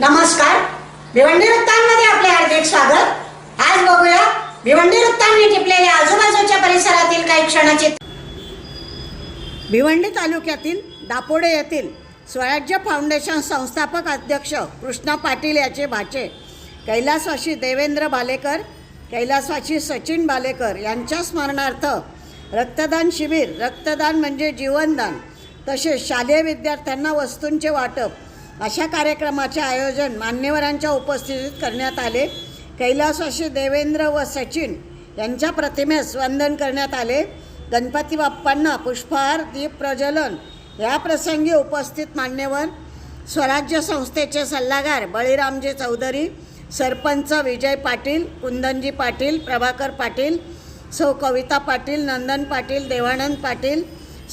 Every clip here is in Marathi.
नमस्कार. भिवंडी वृत्तांमध्ये आपले हार्दिक स्वागत. आज बघूया भिवंडी वृत्तांनी टिपलेल्या आजूबाजूच्या परिसरातील काही क्षणाचे भिवंडी तालुक्यातील दापोडे येथील स्वराज्य फाउंडेशन संस्थापक अध्यक्ष कृष्णा पाटील याचे भाचे कैलासवाशी देवेंद्र बालेकर कैलासवाशी सचिन बालेकर यांच्या स्मरणार्थ रक्तदान शिबिर रक्तदान म्हणजे जीवनदान तसेच शालेय विद्यार्थ्यांना वस्तूंचे वाटप अशा कार्यक्रमाचे आयोजन मान्यवरांच्या उपस्थितीत करण्यात आले. कैलासवासी देवेंद्र व सचिन यांच्या प्रतिमेस वंदन करण्यात आले. गणपती बाप्पांना पुष्पहार दीप प्रज्वलन या प्रसंगी उपस्थित मान्यवर स्वराज्य संस्थेचे सल्लागार बळीरामजी चौधरी सरपंच विजय पाटील कुंदनजी पाटील प्रभाकर पाटील सौ कविता पाटील नंदन पाटील देवानंद पाटील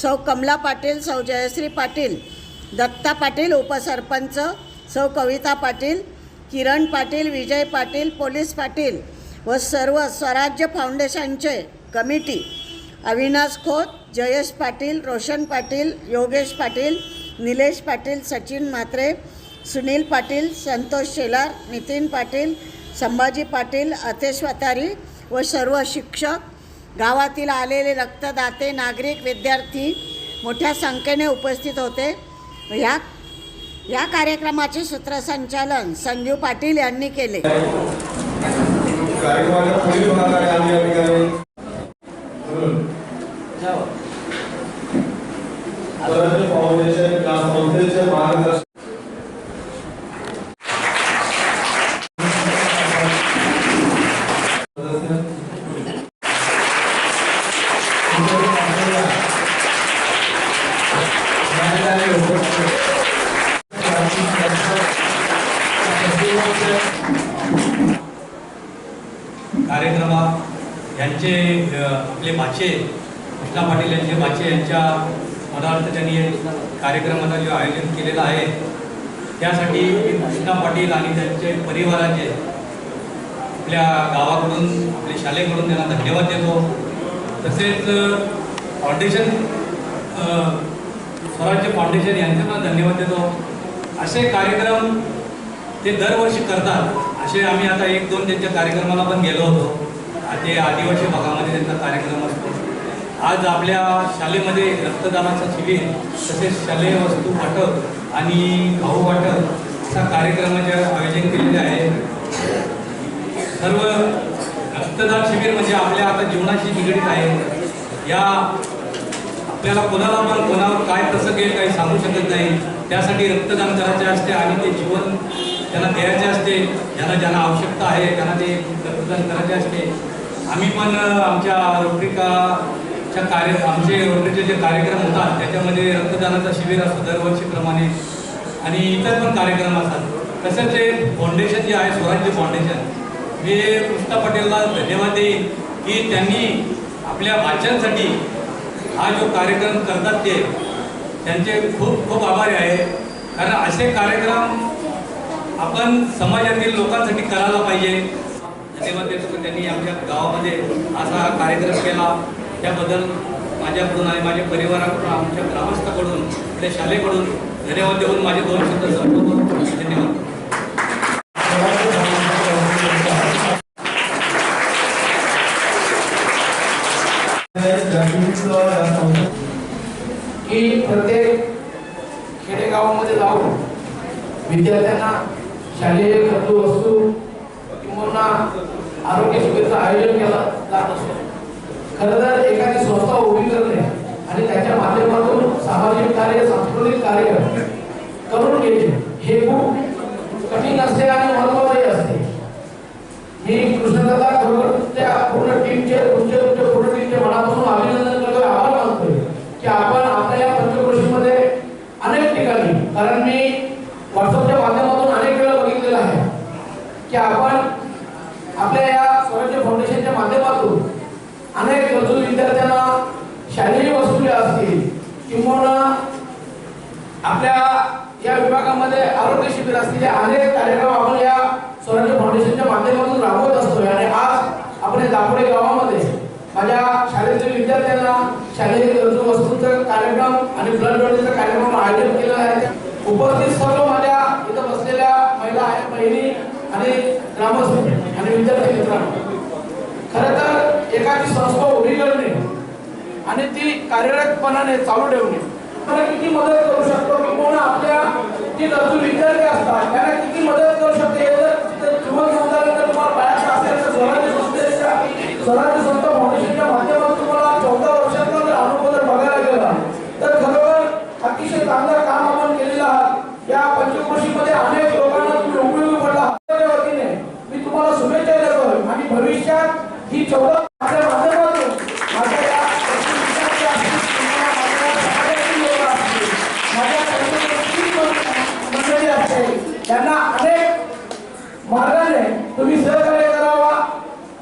सौ कमला पाटील सौ जयश्री पाटील दत्ता पाटील उपसरपंच सौ कविता पाटील किरण पाटील विजय पाटील पोलीस पाटील व सर्व स्वराज्य फाउंडेशनचे कमिटी. अविनाश खोत जयेश पाटील रोशन पाटील योगेश पाटील निलेश पाटील सचिन म्हात्रे सुनील पाटील संतोष शेलार नितीन पाटील संभाजी पाटील अतेश वतारी व सर्व शिक्षक. गावातील आलेले रक्तदाते नागरिक विद्यार्थी मोठ्या संख्येने उपस्थित होते. ह्या या कार्यक्रमाचे सूत्रसंचालन संजीव पाटील यांनी केले. कार्यक्रमाच्या पुढील भागाकडे आम्ही या ठिकाणी म्हणून स्वराज्य फाउंडेशन या संस्थेचे मार्गदर्शन सदस्य आमचे आपले भाचे कृष्णा पाटील यांचे भाचे यांच्या पदार्थ त्यांनी कार्यक्रमाचं जे आयोजन केलेलं आहे त्यासाठी कृष्णा पाटील आणि त्यांचे परिवाराचे आपल्या गावाकडून आपल्या शाळेकडून त्यांना धन्यवाद देतो. तसेच फाउंडेशन स्वराज्य फाउंडेशन यांचे पण धन्यवाद देतो. असे कार्यक्रम ते दरवर्षी करतात असे आम्ही आता एक दोन त्यांच्या कार्यक्रमाला पण गेलो होतो. ते आदिवासी भागामध्ये त्यांचा कार्यक्रम असतो. आज आपल्या शाळेमध्ये रक्तदानाचं शिबिर तसेच शालेय वस्तू वाटप आणि भाऊ वाटप असा कार्यक्रमाचे आयोजन केलेले आहे. सर्व रक्तदान शिबिर म्हणजे आपल्या आता जीवनाशी निगडीत आहे. या आपल्याला कोणाला पण कोणावर काय प्रसंग येईल काही सांगू शकत नाही. त्यासाठी रक्तदान करायचे असते आणि ते जीवन त्यांना द्यायचे असते ज्यांना ज्यांना आवश्यकता आहे त्यांना ते रक्तदान करायचे असते. आम्ही पण आमच्या रोटरीकाच्या कार्य आमचे रोटरीचे जे कार्यक्रम होतात त्याच्यामध्ये रक्तदानाचा शिबिर असतो दरवर्षीप्रमाणे. आणि इतर पण कार्यक्रम असतात. तसंच ते फाउंडेशन जे आहे स्वराज्य फाउंडेशन मी कृष्णा पटेलला धन्यवाद देईन की त्यांनी आपल्या वाचनसाठी हा जो कार्यक्रम करतात ते त्यांचे खूप खूप आभारी आहे. कारण असे कार्यक्रम आपण समाजातील लोकांसाठी करायला पाहिजे. धन्यवाद देतो की त्यांनी आमच्या गावामध्ये असा हा कार्यक्रम केला. त्याबद्दल माझ्याकडून आणि माझ्या परिवाराकडून आमच्या ग्रामस्थाकडून आपल्या शाळेकडून धन्यवाद देऊन माझे दोन शब्द संपवतो धन्यवाद. की प्रत्येक खेडेगावामध्ये जाऊन विद्यार्थ्यांना शालेय आपल्या या विभागामध्ये आरोग्य शिबिर असलेले अनेक कार्यक्रम आपण या स्वराज्य फाउंडेशनच्या माध्यमातून राबवत असतोय. आणि आज आपण दापडे गावामध्ये माझ्या शाळेतील विद्यार्थ्यांना शालेय गरजू वस्तूंचा कार्यक्रम आणि ब्लड डोनेशचा कार्यक्रम आयोजन केलेला आहे. उपस्थित सर्व माझ्या इथं बसलेल्या महिला आहेत बहिणी आणि ग्रामस्थ आणि विद्यार्थी मित्रांनो. खर तर एखादी संस्था उभी करणे आणि ती कार्यरतपणाने चालू ठेवणे त्यांना किती मदत करू शकतो किंवा आपल्या जे गरजू विद्यार्थी असतात त्यांना किती मदत करू शकते हे जर जीवन संस्थानंतर तुम्हाला बाहेर असेल तर स्वराज्य संस्थेच्या स्वराज्य संस्था फाउंडेशनच्या माध्यमातून तुम्हाला चौदा वर्षातला जर अनुभव जर बघायला गेला तर खरोखर अतिशय चांगलं काम आपण केलेलं आहात या पंचक्रोशीमध्ये अनेक लोकांना तुम्ही उपयोगी पडला आहात. त्या वतीने मी तुम्हाला शुभेच्छा देतोय आणि भविष्यात ही चौदा माझ्या माध्यमातून माझ्या या विद्यार्थी असतील किंवा माझ्या समाजातील लोक असतील, माझ्या संघटनेतील मंडळी असेल त्यांना अनेक मार्गाने तुम्ही सहकार्य करावा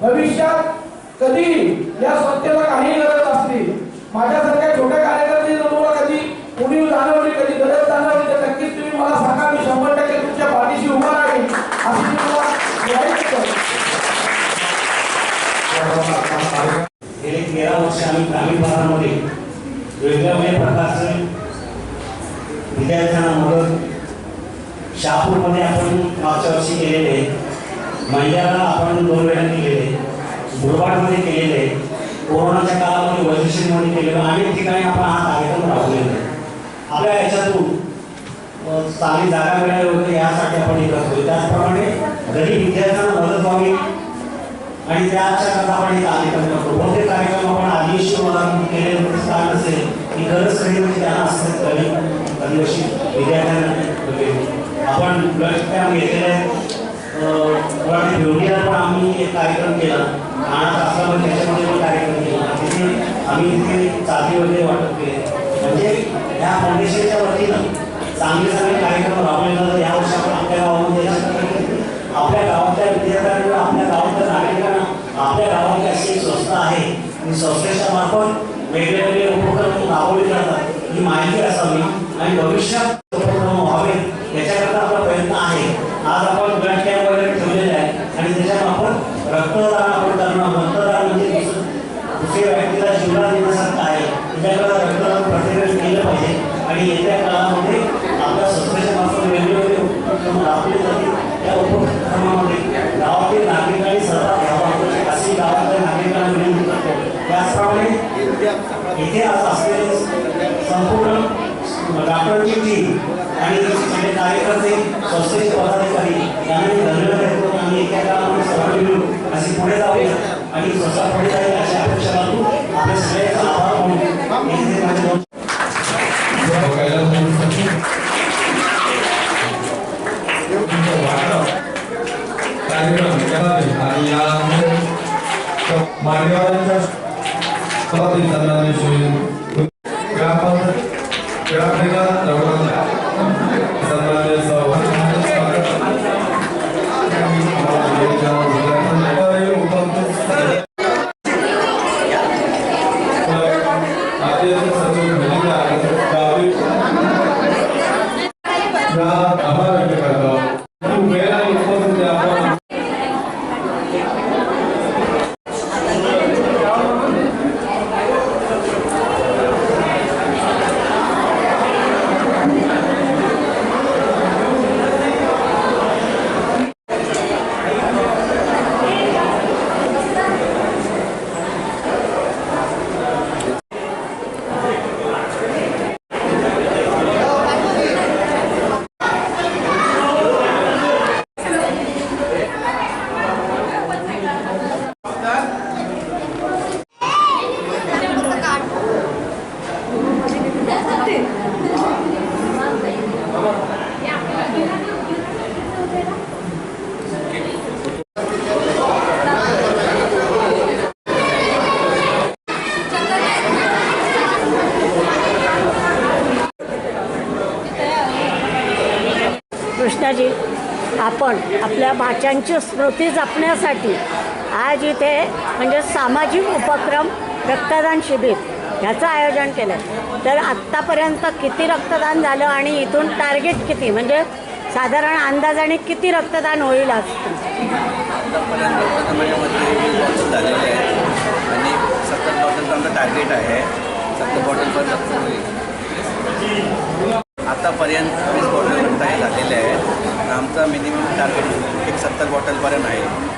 भविष्यात कधी या संस्थेला काही गरज असली? माझ्यासारख्या छोट्या कार्यकर्ते तुम्हाला कधी उणीव जाणवली कधी गरज जाणवली तर नक्कीच तुम्ही मला सांगा मी शंभर टक्के तुमच्या पाठीशी उभा राहील अशी तुम्हाला गेले तेरा वर्ष आम्ही ग्रामीण भागामध्ये वेगवेगळ्या प्रकारचे विद्यार्थ्यांना मदत शहापूरमध्ये आपण मागच्या वर्षी केलेले महिलांना आपण दोन वेळा केलेले मुरबाडमध्ये केलेले कोरोनाच्या काळामध्ये वैशिष्ट्यमध्ये केलेलं अनेक ठिकाणी आपण हा कार्यक्रम राबवलेला आहे. आपल्या याच्यातून चांगली जागा मिळाली वगैरे यासाठी आपण हे करतो त्याचप्रमाणे गरीब विद्यार्थ्यांना मदत व्हावी आणि त्याच्या करता आपण हे कार्यक्रम करतो बहुतेक कार्यक्रम आपण आदिवासी मुलांना केले होते कारण असेल की गरज खरी म्हणजे त्यांना असते गरीब आदिवासी विद्यार्थ्यांना आपण ब्लड कॅम्प घेतलेले आहेत पण आम्ही एक कार्यक्रम केला. अनाथ आश्रम म्हणजे त्याच्यामध्ये कार्यक्रम केला. तिथे आम्ही तिथे वगैरे वाटप केले. म्हणजे ह्या फाउंडेशनच्या वतीनं चांगले चांगले कार्यक्रम राबवले जातात. या वर्षी आपण आपल्या गावामध्ये आपल्या गावातल्या विद्यार्थ्यांना आपल्या गावातल्या नागरिकांना आपल्या गावातली अशी एक संस्था आहे. आणि संस्थेच्या मार्फत वेगवेगळे उपक्रम राबवले जातात. ही माहिती असावी आणि भविष्यात उपक्रम व्हावे याच्याकरता आपला प्रयत्न आहे. आज आपण ब्लड कॅम्प वगैरे ठेवलेले आहे आणि त्याच्या मार्फत रक्तदान आपण करणं मतदान म्हणजे दुसरं- दुसऱ्या व्यक्तीला जीवना देण्यासारखं आहे त्याच्याकरता रक्तदान प्रत्येकाने केलं पाहिजे आणि येत्या काळामध्ये आपल्या संस्थेच्या मार्फत वेगवेगळे उपक्रम राबवले जातील त्या उपक्रमामध्ये गावातील नागरिकांनी सहभाग घ्यावा अशी गावातल्या नागरिकांना विनंती करतो त्याचप्रमाणे इथे आज असलेले संपूर्ण डॉक्टरची टीम आणि सगळे कार्यकर्ते संस्थेचे पदाधिकारी यांना धन्यवाद देतो आणि एका काळामध्ये सहभागी मिळून अशी पुढे जाऊया. आणि स्वतः पुढे जाईल अशी अपेक्षा बाळगून आपल्या सगळ्या आभार या आभार व्यक्त करतो खूप वेळा उपस्थित आपण कृष्णाजी आपण आपल्या भाच्यांची स्मृती जपण्यासाठी आज इथे म्हणजे सामाजिक उपक्रम रक्तदान शिबिर ह्याचं आयोजन केलं तर आत्तापर्यंत किती रक्तदान झालं आणि इथून टार्गेट किती? म्हणजे साधारण अंदाजाने किती रक्तदान होईल आज? सत्तर बॉटलचं आमचं टार्गेट आहे. सत्तर होईल. आतापर्यंत वीस बॉटल रक्त हे झालेले आहेत. आमचा मिनिमम टार्गेट एक सत्तर बॉटलपर्यंत आहे.